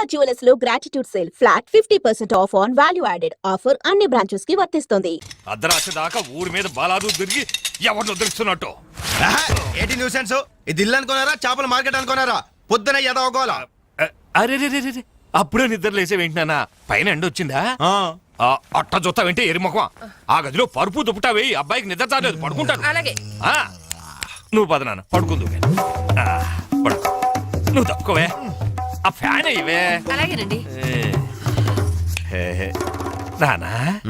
Sharada జ్యువెలర్స్లో gratitude sale flat fifty percent off on value added offer అన్ని బ్రాంచెస్కి వర్తిస్తుంది. అర్ధరాత్రి దాకా ఊరి మీద బాలాదు తిరిగి ఎవరిని వదిలిస్తున్నట్టు ఆహా, ఏంటి న్యూసెన్స్ ఇది ఇల్లు అనుకున్నారా? చేపల మార్కెట్ అనుకున్నారా? పొద్దున ఎదవగోలా అరే రే అప్పుడే నిద్ర లేసేవేంటినా పైన ఎండ వచ్చిందా? ఆ, అట్ట జొత్త వెంటే ఎరిముఖం ఆ గదిలో పరుపు దుప్పుటావి అబ్బాయికి నిద్ర చాలేదు పడుకుంటాడు. అలాగే. ఆ, నువ్వు పద నాన్న పడుకుందు పడుకో. నువ్వు తప్పుకోవే. ఆ ఫ్యాన్ ఇవే. అలాగేనండి. నానా?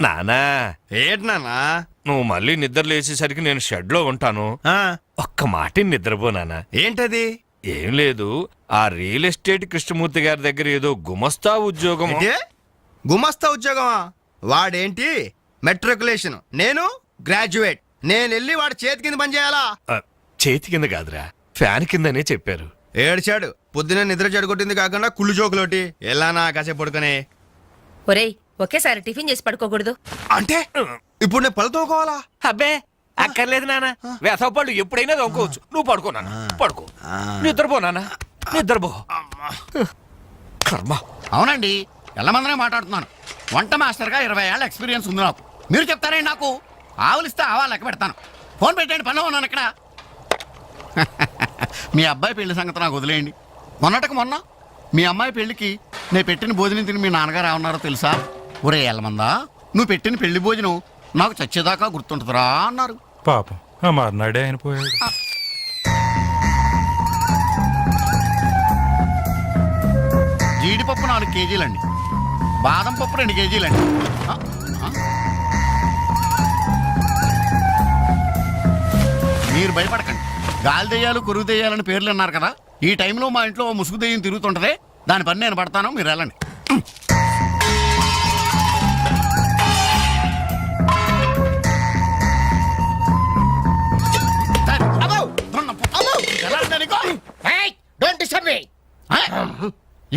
నానా? ఏంటి నాన్నా నువ్వు మళ్ళీ నిద్ర లేచేసరికి నేను షెడ్లో ఉంటాను. ఆ, ఒక్క మాటిని నిద్రపో నానా. ఏంటది? ఏం లేదు. ఆ రియల్ ఎస్టేట్ కృష్ణమూర్తి గారి దగ్గర ఏదో గుమస్తా ఉద్యోగం. గుమస్తా ఉద్యోగమా? వాడేంటి? మెట్రికులేషన్. నేను గ్రాడ్యుయేట్. నేను వెళ్ళి వాడి చేతి కింద పని చేయాలా? ఆ, చేతి కింద కాదురా. ఫ్యాన్ కిందనే చెప్పారు. ఏడ్చాడు. పొద్దున నిద్ర చెడగొట్టింది కాకుండా కుళ్ళు జోకులోటి. ఎలా నా కాసేపు పడుకునే? ఒరేయ్ ఒకేసారి టిఫిన్ చేసి పడుకోకూడదు. అంటే? ఇప్పుడు నేను పళ్ళతోకోవాలా అబ్బే అక్కర్లేదు నాన్న. వేసవపళ్ళు ఎప్పుడైనా దొంగకోవచ్చు నువ్వు పడుకో నాన్న. పడుకో. నిద్రపో నాన్న. నిద్రపో. కర్మ. అవునండి. ఎల్లమందనే మాట్లాడుతున్నాను. వంట మాస్టర్గా ఇరవై ఏళ్ళ ఎక్స్పీరియన్స్ ఉంది నాకు. మీరు చెప్తారండి నాకు? ఆవులిస్తే ఆవా లెక్క పెడతాను. ఫోన్ పెట్టండి పనిలో ఉన్నాను ఇక్కడ. మీ అబ్బాయి పెళ్ళి సంగతి నాకు వదిలేయండి. మొన్నటికి మొన్న మీ అమ్మాయి పెళ్ళికి నేను పెట్టిన భోజనం తిని మీ నాన్నగారు ఏమన్నారో తెలుసా? ఒరే ఎల్లమందా నువ్వు పెట్టిన పెళ్ళి భోజనం నాకు చచ్చేదాకా గుర్తుంటుందిరా అన్నారు. పాపం ఆ మర్నాడే ఆయన పోయాడు జీడిపప్పు నాలుగు కేజీలండి. బాదం పప్పు రెండు కేజీలండి. ఆ, ఆ. మీరు భయపడకండి. గాలి దెయ్యాలు కొరుగు దెయ్యాలని పేర్లు అన్నారు కదా? ఈ టైంలో మా ఇంట్లో ముసుగు దెయ్యం తిరుగుతుంటది. దాని పని నేను పడతాను మీరు వెళ్ళండి?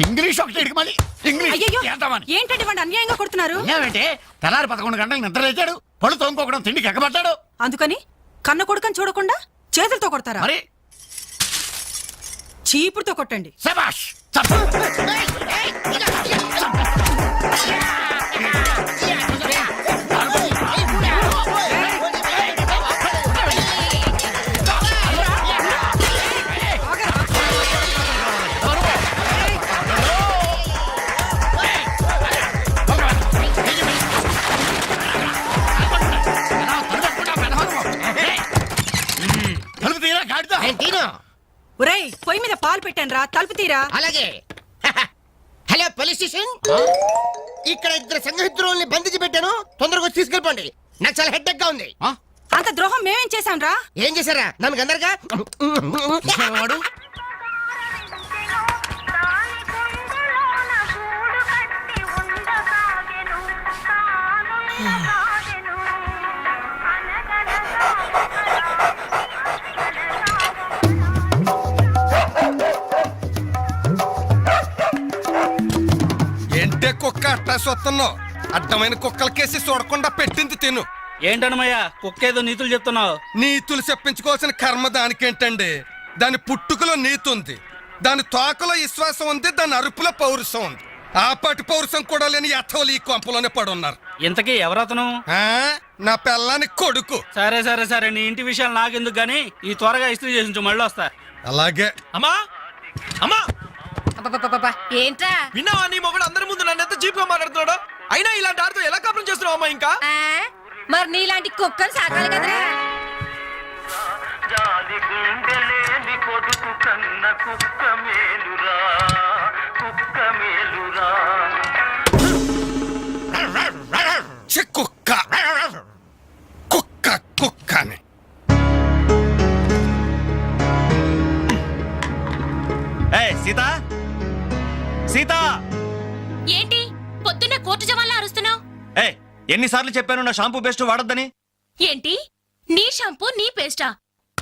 ఇంగ్లీష్ ఒకటి మళ్ళీ. ఇంగ్లీష్ ఏంటండి వాడు అన్యాయంగా కొడుతున్నారు? ఏమంటే తెల్లారి పదకొండు గంటలకు నిద్ర లేచాడు. పళ్ళు తోముకోకడం తిండికి ఎక్కబడ్డాడు. అందుకని కన్న కొడుకని చూడకుండా చేతులతో కొడతారా? మరి? చీపుడుతో కొట్టండి. శబాష్ రా అలాగే. Hello police station. ఇక్కడ ఇద్దరు సంఘహిద్రోల్ని బంధించి పెట్టాను. తొందరగా వచ్చి తీసుకెళ్ళిపోండి. నాకు చాలా హెడ్గా ఉంది. ఆ? అంత ద్రోహం మేమేం చేశాం రా ఏం చేశారా? నన్ను అందరుగా కుక్క అట్టా సొత్తున్నావు. అడ్డమైన కుక్కలకేసి చూడకుండా పెట్టింది తిను. ఏంటన్నమయ్యా కుక్కేదో నీతులు చెప్తున్నావు? నీతులు చెప్పించుకోవాల్సిన కర్మ దానికేంటండి? దాని పుట్టుకలో నీతి ఉంది. దాని తోకలో విశ్వాసం ఉంది దాని అరుపులో పౌరుషం ఉంది. ఆపాటి పౌరుషం కూడా లేని యథవలు ఈ కొంపలోనే పడున్నారు. ఇంతకీ ఎవరతను? ఆ? నా పెళ్ళాని కొడుకు. సరే సరే సరే నీ ఇంటి విషయాలు నాకెందుకు గానీ ఈ త్వరగా ఇస్త్రీ చేసి ఉంచు, మళ్ళీ వస్తా అలాగే. అమ్మా! అమ్మా! ఏంట్రా? విన్నావా నీ మొగుడు అందరి ముందు నన్ను ఎంత చీప్గా మాట్లాడుతున్నాడు? అయినా ఇలాంటి ఆడుతూ ఎలా కాపురం చేస్తున్నావు అమ్మా ఇంకా? ఆ? మరి నీలాంటి కుక్కలు సాకాలి కదరా? జాలి గుండెలేని కొడుకు కన్న కుక్క మేలురా కుక్క. మేలురా ఛీ, సీత! ఏంటి? పొద్దున్న కోర్టు జవాన్లా అరుస్తున్నావు? ఏ ఎన్నిసార్లు చెప్పాను నా షాంపూ బెస్ట్ వాడొద్దని? ఏంటి? నీ షాంపూ నీ పేస్టా?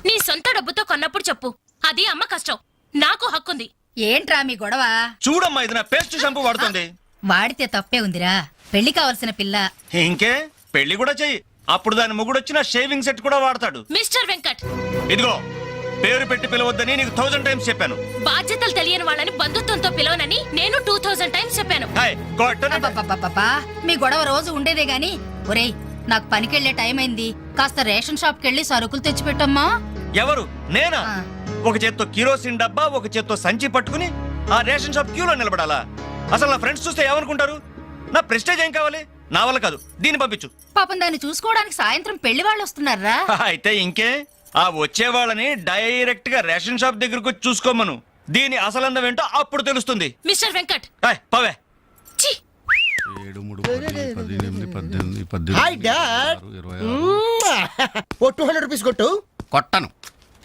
నీ సొంత డబ్బుతో కొన్నప్పుడు చెప్పు. అది అమ్మ కష్టం. నాకు హక్కుంది. ఏంట్రా మీ గొడవ? చూడమ్మా ఇది నా పేస్ట్ షాంపూ వాడుతుంది. వాడితే తప్పే ఉందిరా. పెళ్ళి కావలసిన పిల్ల. ఇంకే పెళ్ళి కూడా చెయ్యి. అప్పుడు దాని మొగుడు వచ్చిన షేవింగ్ సెట్ కూడా వాడతాడు. మిస్టర్ వెంకట్. ఇదిగో పేరు పెట్టి పిలవద్దని నీకు థౌజండ్ టైమ్స్ చెప్పాను. బాధ్యతలు తెలియని వాళ్ళని బంధుత్వంతో పిలవ హాయ్, కొట్టను. మీ గొడవ రోజు ఉండేదే గాని ఒరేయ్ నాకు పనికెళ్ళే టైం అయింది. కాస్త రేషన్ షాప్ కెళ్ళి సరుకులు తెచ్చిపెట్టమ్మా. ఎవరు? నేనా? ఆ. ఒక చేత్తో కిరోసిన్ డబ్బా ఒక చేత్తో సంచి పట్టుకుని ఆ రేషన్ షాప్ క్యూలో నిలబడాలా? అసలు నా ఫ్రెండ్స్ చూస్తే ఏమనుకుంటారు? నా ప్రెస్టేజ్ ఏం కావాలి? నా వల్ల కాదు. దీన్ని పంపించు. పాపం దాన్ని చూసుకోవడానికి సాయంత్రం పెళ్ళి వాళ్ళు వస్తున్నారా? అయితే ఇంకే. ఆ వచ్చే వాళ్ళని డైరెక్ట్గా రేషన్ షాప్ దగ్గరకు వచ్చి చూసుకోమను. దీని అసలందం ఏంటో అప్పుడు తెలుస్తుంది. మిస్టర్ వెంకట్. హాయ్, పవే. ఛీ. ఏడు మూడు పద్దెనిమిది పద్దెనిమిది hi dad oh two hundred rupees కొట్టు. కొట్టను.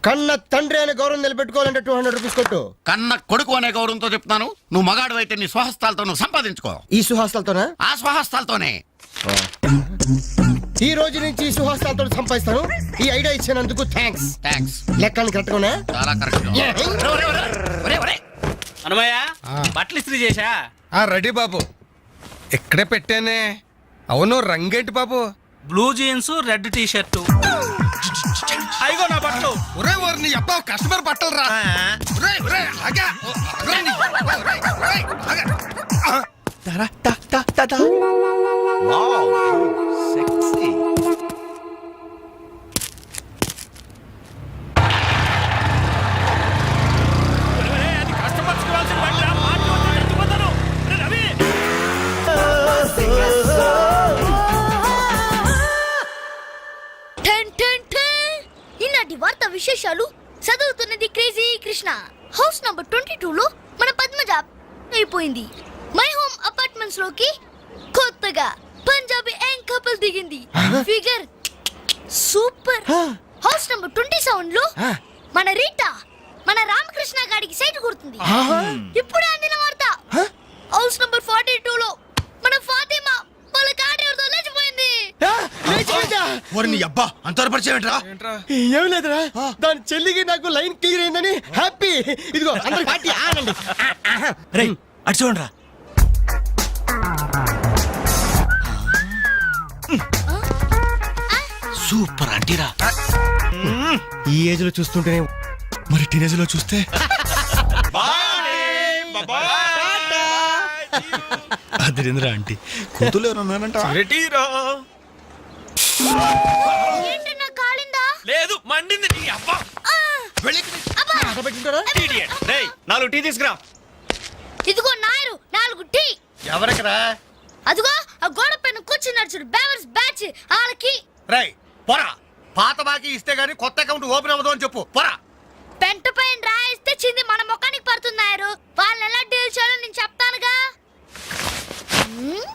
కన్న తండ్రి అనే గౌరవం నిలబెట్టుకోవాలంటే టూ హండ్రెడ్ రూపీస్ కొట్టు. కన్న కొడుకు అనే గౌరవంతో చెప్తున్నాను. నువ్వు మగాడు అయితే నీ స్వహస్తాలతో నువ్వు సంపాదించుకో. ఈ సుహాస్తాలతోనా ఆ స్వహస్తాలతోనే. ఈ రోజు నుంచి ఈ సుహాస్తాలతో సంపాదిస్తాను. ఈ ఐడియా ఇచ్చినందుకు థ్యాంక్స్ థ్యాంక్స్ లెక్కని కరెక్ట్గానే చాలా కరెక్ట్ అనుమయ్య బట్టలు ఇస్త్రీ చేశా? ఆ రెడీ బాబు. ఇక్కడే పెట్టానే? అవును రంగేంటి బాబు? Blue jeans red T shirt అయిగో నా బట్టలు. ఒరే ఒరే నీ అబ్బా కస్టమర్ బట్టలు రా. ఒరే ఒరే ఆగా. ఒరే, ఒరే, ఆగా. సైట్ కొడుతుంది ఇప్పుడే అందిన వార్త. హౌస్ నంబర్ ఫార్టీ టూ లో మన ఫాతిమా వాళ్ళ కాడేవుతో లేచిపోయింది. నీ అబ్బా అంత పరిచయం ఏం లేదురా. దాని చెల్లికి నాకు లైన్ క్లియర్ అయిందని హ్యాపీ. ఇదిగో అందరికి పార్టీ ఆనండి. రే అటు చూడండి సూపర్ అంటీరా ఈ ఏజ్లో చూస్తుంటేనే మరి టీనేజ్లో చూస్తే? అదిరింద్ర ఆంటీ. ఏంటి నా కాలిందా? లేదు మండింది నీ అబ్బా. Idiot. రేయ్ నాలుగు టీ తీసుకురా. ఇదిగో నాయరు నాలుగు టీ. ఎవరికిరా? అదిగో ఆ గోడ పైన కూర్చున్నాడు చూడు బేవర్స్ బ్యాచ్ వాళ్ళకి. రై పోరా. పాత బాకీ ఇస్తే గానీ కొత్త అకౌంట్ ఓపెన్ అవ్వదు అని చెప్పు. పోరా. పెంట పైన రాయిస్తే చింది మన ముఖానికి పడుతున్నారు వాళ్ళు ఎలా డీల్ చేయాలో నేను చెప్తానుగా. హ్మ్?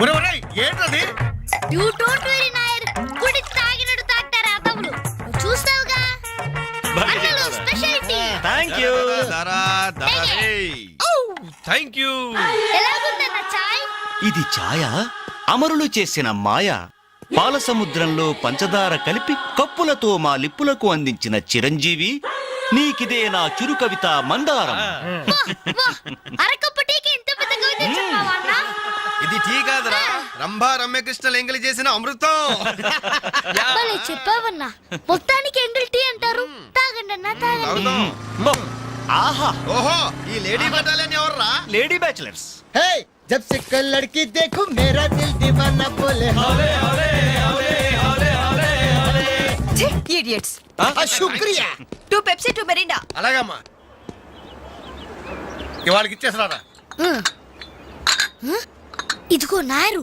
ఒరే ఒరేయ్, ఏంటది? You don't very Nair. గుడి తాగినట్టు తాగుతారు అదవులు నువ్వు చూస్తావుగా? అన్నలు స్పెషాలిటీ థ్యాంక్ యూ థ్యాంక్ ఇది ఛాయ అమరులు చేసిన మాయ. పాల సముద్రంలో పంచదార కలిపి కప్పులతో మా లిప్పులకు అందించిన చిరంజీవి నీకిదే నా చురు కవిత మందారం ఇది టీ కాదురా. రంభా ఎంగిలి చేసిన అమృతం. చెప్పావన్నా. మొత్తానికి ఎంగిల్ టీ అంటారు. తాగండి అన్న తాగండి. ఆహా. ఓహో ఈ లేడీ బటాలియన్ ఎవర్రా? Lady bachelors. हे जब से कल लड़की देखो मेरा दिल दीवाना बोले ఇడియట్స్ ఆ, శుక్రియా టూ పెప్సీ టూ మెరిండా అలాగమ్మా ఇవాళకి ఇచ్చేసరారా ఇదిగో నాయరు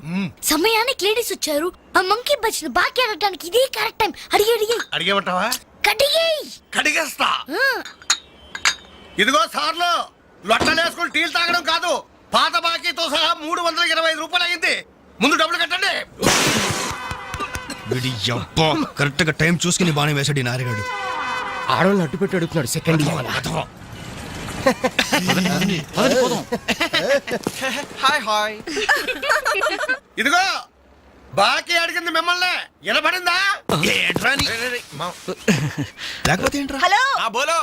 సమయానికి లేడీస్ వచ్చారు ఆ మంకీ బచ్చిన బాకీ అడగడానికి ఇదే కరెక్ట్ టైం అడిగి అడిగి అడిగేమంటావా కడిగి కడిగేస్తా ఇదిగో సార్లు లొట్టలేసుకుని టీలు తాగడం కాదు పాత బాకీతో సహా మూడు వందల ఇరవై ఐదు రూపాయలు అయింది ముందు డబ్బులు కట్టండి. వీడి అబ్బా కరెక్ట్గా టైం చూసుకుని బాగానే వేసాడు ఈ నారిగాడు. ఆడవాళ్ళని అడ్డు పెట్టి అడుగుతున్నాడు సెకండ్ హాయ్ హాయ్ ఇదిగో బాకీ అడిగింది మిమ్మల్ని. వినపడిందా? లేకపోతే ఏంట్రా? హలో. ఆ బోలో.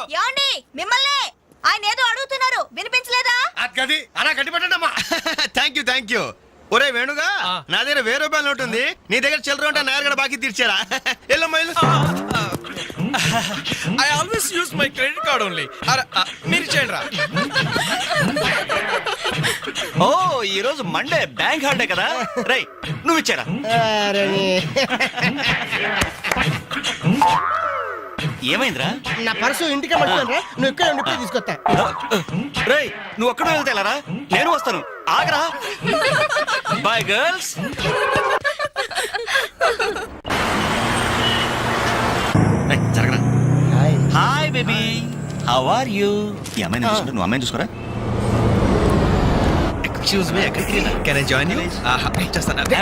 మిమ్మల్ని. ఆయన ఏదో అడుగుతున్నారు. వినిపించలేదా? అది గది అలా కట్టి పెట్టండి అమ్మా థ్యాంక్ యూ థ్యాంక్ యూ ఒరే వేణుగా నా దగ్గర వెయ్యి రూపాయలు నోట్ ఉంది. నీ దగ్గర చిల్లర ఉంటే నాయర్ బాకీ తీర్చారా? వెళ్ళు I always use my credit card only మీరు చేయండి రా. ఓ ఈ రోజు మండే బ్యాంక్ హాలిడే కదా? రై నువ్వు ఇచ్చారా. ఏమైందిరా నా పర్సు ఇంటికే పట్టుకోండి నువ్వు ఇక్కడ ఉండి ఇప్పుడే తీసుకొస్తా రేయ్ నువ్వు ఒక్కడే వెళ్తే వెళ్ళారా నేను వస్తాను ఆగరా boy girls జరగరా hi baby how are you ఈ అమ్మాయిని చూసుకుంటే నువ్వు అమ్మాయిని చూసుకోరా ఎక్స్క్యూజ్ మీ ఎక్కడికి కెన్ ఐ జాయిన్ యూ చేస్తాను ఏ,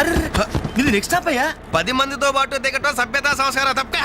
అరే ఇది నెక్స్ట్ స్టాప్ అయ్యా? పది మందితో పాటు దిగటం సభ్యతా సంస్కారం. తప్పే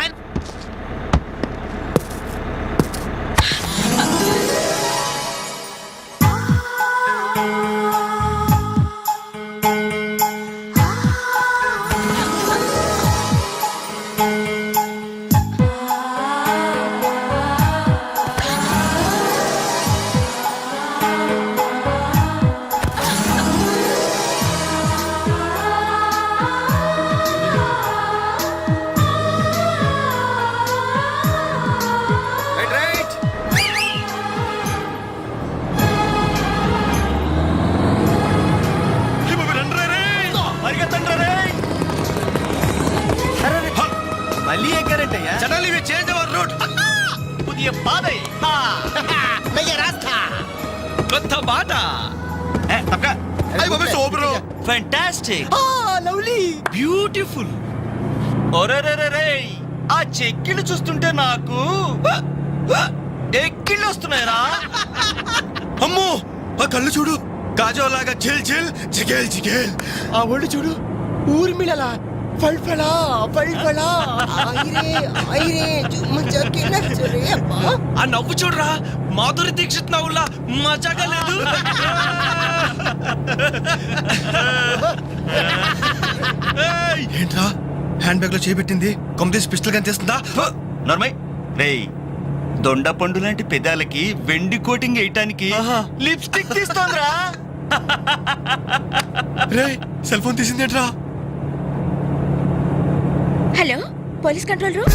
ఫ్యాంటాస్టిక్ లవ్లీ బ్యూటిఫుల్ ఒరేరేరే ఆ చెక్కిళ్ళు చూస్తుంటే నాకు ఎక్కిళ్ళు వస్తున్నాయరా. అమ్మో ఆ కళ్ళు చూడు. కాజోలాగా చిల్ చిల్ చిగేల్ చిగేల్ ఆ ఒళ్ళు చూడు. ఊర్మిళలా ఫల్ఫలా ఫల్ఫలా. ఐరే ఐరే జుమ్మ జకిన చరే అబ్బా. ఆ నవ్వు చూడరా. మాధురి దీక్షిత్ నవ్వులా మజాగా లేదు. ఏంట్రా? హ్యాండ్ బ్యాగ్లో చేపెట్టింది కొమ్మతీసి పిస్టల్ కనిపిస్తుందా నర్మయ్ రేయ్ దొండ పండు లాంటి పెదాలకి వెండి కోటింగ్ వేయటానికి లిప్స్టిక్ తీస్తోందిరా! రే సెల్ ఫోన్ తీసిందేంట్రా హలో పోలీస్ కంట్రోల్ రూమ్?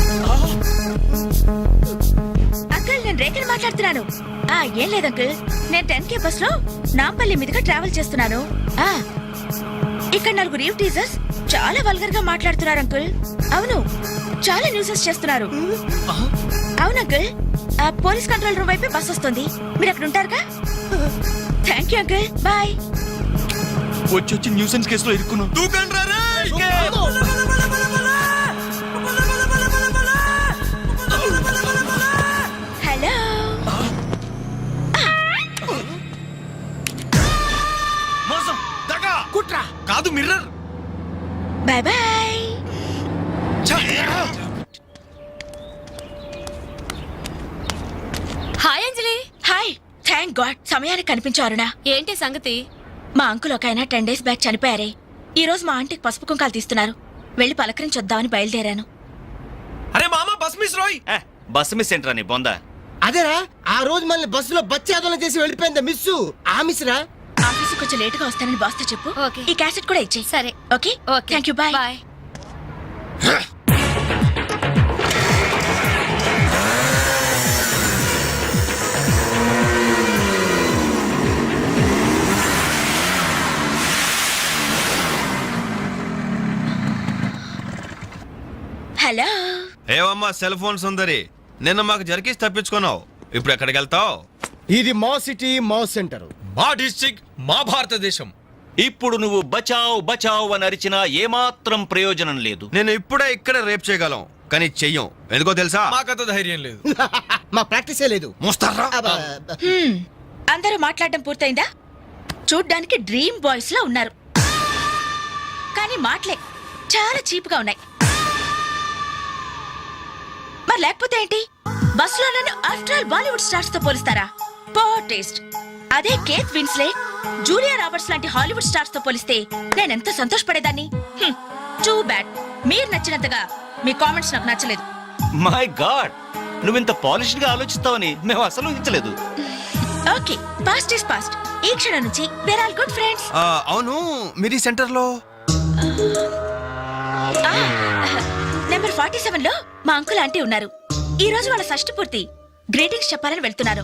రేఖని మాట్లాడుతున్నాను. ఆ ఏం లేదు అంకుల్. నేను టెన్ కే బస్లో నాంపల్లి మీదుగా ట్రావెల్ చేస్తున్నాను. ఆ ఇక్కడ నలుగురు రీవ్ టీజర్స్ చాలా వల్గర్గా మాట్లాడుతున్నారు అంకుల్. అవును చాలా న్యూసెస్ చేస్తున్నారు. అవును అంకుల్. ఆ పోలీస్ కంట్రోల్ రూమ్ వైపే బస్ వస్తుంది. మీరు అక్కడ ఉంటారుగా? Thank you uncle. బాయ్ వచ్చి వచ్చి న్యూసెన్స్ కేసులో ఇరుక్కున్నావు mirror bye bye hi Anjali hi thank god సమయానికి కనిపించారునా ఏంటి సంగతి? మా అంకుల్ ఒక ఆయన టెన్ డేస్ బ్యాక్ చనిపోయారే. ఈ రోజు మా ఆంటీకి పసుపు కుంకాలు తీస్తున్నారు. వెళ్ళి పలకరించొద్దామని బయలుదేరాను. అరే మామ బస్ మిస్ రోయ్. ఏ, బస్సు మిస్ ఏంట్రా నీ బొందా? అదేరా ఆ రోజు మనల్ని బస్సులో బచ్చాదోళన చేసి వెళ్ళిపోయిందా మిస్సు ఆ మిస్ రా. ఆఫీస్ కొంచెం లేటుగా వస్తానని బాస్తో చెప్పు. ఓకే. ఈ క్యాసెట్ కూడా ఇచ్చేయి. సరే. Okay? Okay. Thank you bye bye hello ఏవమ్మా cell phone సుందరి? నిన్న మాకు జరికేసి తప్పించుకున్నావు. ఇప్పుడు ఎక్కడికి వెళ్తావు? ఇది మా సిటీ మా సెంటర్. మా డిస్ట్రిక్ట్ మా భారతదేశం. ఇప్పుడు నువ్వు బచావ్ బచావ్ అని అరిచినా ఏమాత్రం ప్రయోజనం లేదు. నేను ఇప్పుడే ఇక్కడ రేప్ చేయగలం కానీ చెయ్యం. ఎందుకో తెలుసా? మాకంత ధైర్యం లేదు. మా ప్రాక్టీసే లేదు. మోస్తారా? అబ్బా, హ్మ్, అందరూ మాట్లాడడం పూర్తయిందా? చూడ్డానికి డ్రీమ్ బాయ్స్ లా ఉన్నారు. కానీ మాటలే చాలా చీప్గా ఉన్నాయి. మరి లేకపోతే ఏంటి? బస్లో నన్ను ఆఫ్టర్ ఆల్ బాలీవుడ్ స్టార్స్తో పోలిస్తారా? పో టేస్ట్. అదే కేత్ విన్స్లే. జూలియా రాబర్ట్స్ లాంటి హాలీవుడ్ స్టార్స్తో పోలిస్తే నేనెంత సంతోషపడేదాన్ని? టూ బ్యాడ్ మీరు నచ్చినంతగా మీ కామెంట్స్ నాకు నచ్చలేదు. మై గాడ్ నువ్వింత పాలిష్గా ఆలోచిస్తావని మేము అసలు ఊహించలేదు. ఓకే పాస్ట్ ఇస్ పాస్ట్ ఈ క్షణం నుంచి వేర్ ఆల్ గుడ్ ఫ్రెండ్స్ ఆ, అవును. మీరు ఈ సెంటర్లో నెంబర్ ఫార్టీ సెవెన్లో మా అంకుల్ ఆంటీ ఉన్నారు. ఈ రోజు వాళ్ళ షష్టి పూర్తి. గ్రీటింగ్స్ చెప్పాలని వెళ్తున్నారు.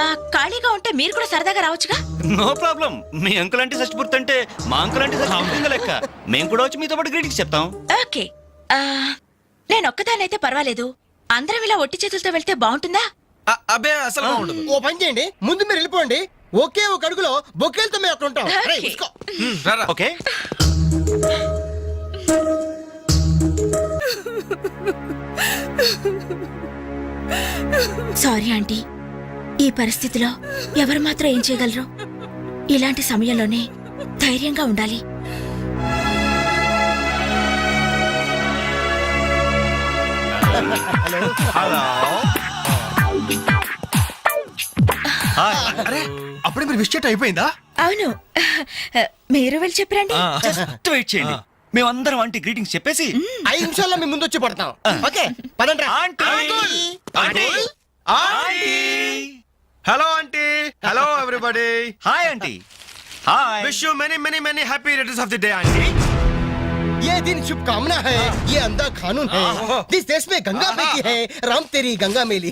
ఆ, ఖాళీగా ఉంటే మీరు కూడా సరదాగా రావచ్చుగా? No problem. మీ అంకుల్ అంటే షష్టిపూర్తి అంటే మా అంకుల్ అంటే షష్టిపూర్తి లెక్క. మేము కూడా వచ్చి మీతో పాటు గ్రీటింగ్స్ చెప్తాం. ఓకే. ఆ, నేను ఒక్కదానైతే పర్వాలేదు. అందరం ఇలా ఒట్టి చేతులతో వెళ్తే బాగుంటుందా? అబ్బే అసలు ఉండదు ఓ పని చేయండి. ముందు మీరు వెళ్ళిపోండి. ఒకే ఒక అడుగులో బొక్కేలతో మేము అక్కడ ఉంటాం. రేయ్. ఓకే. Sorry aunty. ఈ పరిస్థితిలో ఎవరు మాత్రం ఏం చేయగలరు? ఇలాంటి సమయంలోనే ధైర్యంగా ఉండాలి. అరే అప్పుడే మీరు విష్ అయిపోయిందా? అవును. మీరు వెళ్ళి చెప్పరండి. జస్ట్ వెయిట్ చేయండి. మేమందరం ఆంటీ గ్రీటింగ్స్ చెప్పేసి ఐదు నిమిషాల్లో మీ ముందు వచ్చి పడతాం ఓకే పదండి రా. Aunty aunty aunty hello aunty hello everybody hi aunty hi wish you many many many happy returns of the day aunty ये दिन शुभकामना है ये अंधा कानून है जिस देश में गंगा बहती है राम तेरी गंगा मेली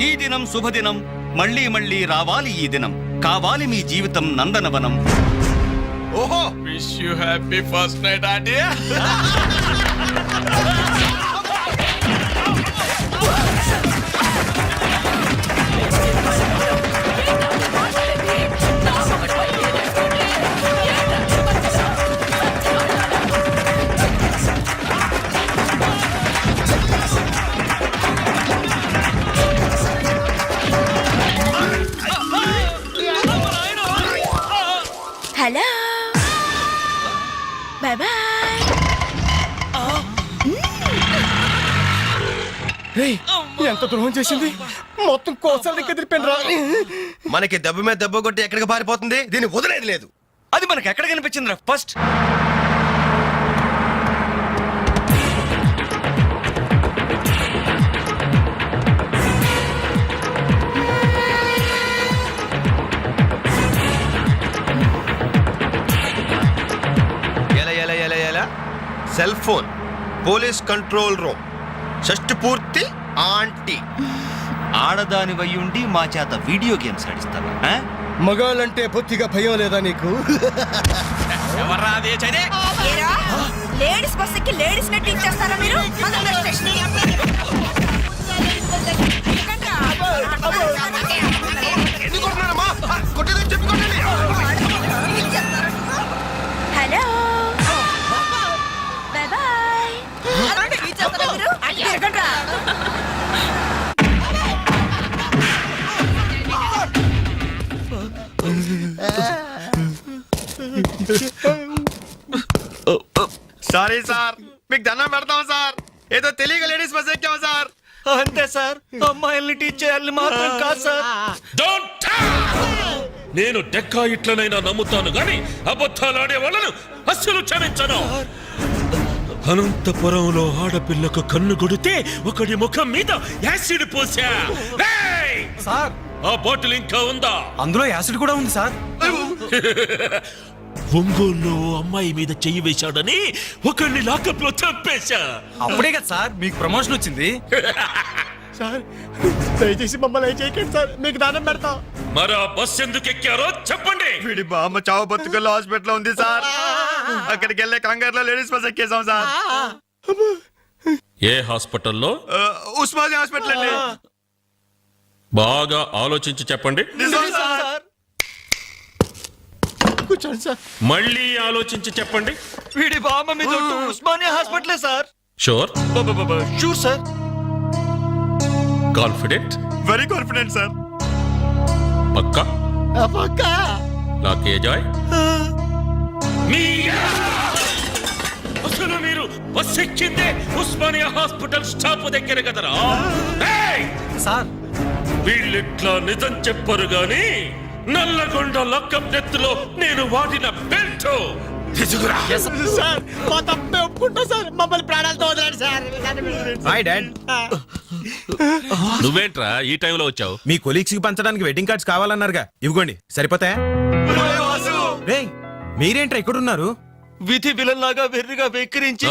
ఈ దినం శుభదినం మళ్ళీ మళ్ళీ రావాలి ఈ దినం కావాలి మీ జీవితం నందనవనం ఓహో wish you happy first night aunty ఎంత ద్రోహం చేసింది? మొత్తం కోసాల దగ్గర తిరిపాను మనకి దెబ్బ మీద దెబ్బ కొట్టి ఎక్కడికి పారిపోతుంది? దీన్ని వదిలేదు లేదు. అది మనకి ఎక్కడ కనిపించింది ఫస్ట్. ఎలా ఎలా ఎలా ఎలా? Cell phone. Police control room. షష్టి పూర్తి ఆంటీ. ఆడదాని ఉండి మా చేత వీడియో గేమ్స్ ఆడిస్తావా ఆ? మగాళ్ళంటే బొత్తిగా భయం లేదా నీకు? ఎవర్రా అదే చదే లేడీస్ బస్ ఎక్కి లేడీస్ నెట్ ఇచ్చేస్తారా మీరు? Station hello. Bye bye. Sorry sir మీకు దండం పెడతాం సార్ ఏదో తెలియక లేడీస్ బస్ ఎక్కాం సార్ అంతే సార్ అమ్మాయిల్ని టీచ్ చేయాలని మాత్రం కాదు సార్ నేను డెక్కా ఇట్లనైనా నమ్ముతాను గాని అబద్ధాలాడే వాళ్ళను అస్సలు క్షమించను. అనంతపురంలో ఆడపిల్లకు కన్ను కొడితే ఒకడి ముఖం మీద యాసిడ్ పోసా. సార్. ఆ బాటిల్ ఇంకా ఉందా? అందులో యాసిడ్ కూడా ఉంది సార్. ఒంగోలులో అమ్మాయి మీద చెయ్యి వేశాడని ఒకడిని లాకప్లో చంపేశా. అప్పుడే కదా సార్. మీకు ప్రమోషన్ వచ్చింది. సార్ దయచేసి మమ్మల్ని చేయకండి సార్. మీకు దానం పెడతాం. మరి బస్ ఎందుకు ఎక్కారో చెప్పండి. వీడి బామ్మ చావు బతుకుల్లో హాస్పిటల్ ఉంది సార్. అక్కడికి వెళ్ళే కంగారులో లేడీస్ బస్ ఎక్కేసాం సార్. ఏ హాస్పిటల్లో? ఉస్మానియా హాస్పిటల్ అండి. బాగా ఆలోచించి చెప్పండి. కూర్చోండి సార్. మళ్ళీ ఆలోచించి చెప్పండి. వీడి బామ్మ మీద Osmania హాస్పిటలే sir. Sure? Sure sir. Confident? Very confident sir. పక్కా? పక్క. నాకే జాయ్. అసలు మీరు బస్ ఎక్కిందే ఉస్మానియా హాస్పిటల్ స్టాప్ దగ్గర కదరా! సార్. వీళ్ళిట్లా నిజం చెప్పరు గాని నల్లగొండ లక్కప్ నెత్తులో నేను వాడిన బెల్ట్. తీసుకురా సార్ మా తప్పే ఒప్పుకుంటాం సార్. మమ్మల్ని ప్రాణాలతో వదలండి సార్. హాయ్ డాడ్ నువ్వేంట్రా ఈ టైంలో వచ్చావు? మీ కొలీగ్స్కి పంచడానికి వెడ్డింగ్ కార్డ్స్ కావాలన్నారుగా. ఇవ్వండి సరిపోతాయా? రేయ్ మీరేంట్రా ఇక్కడ ఉన్నారు విధి విలన్లాగా వెర్రిగా వెక్కిరించి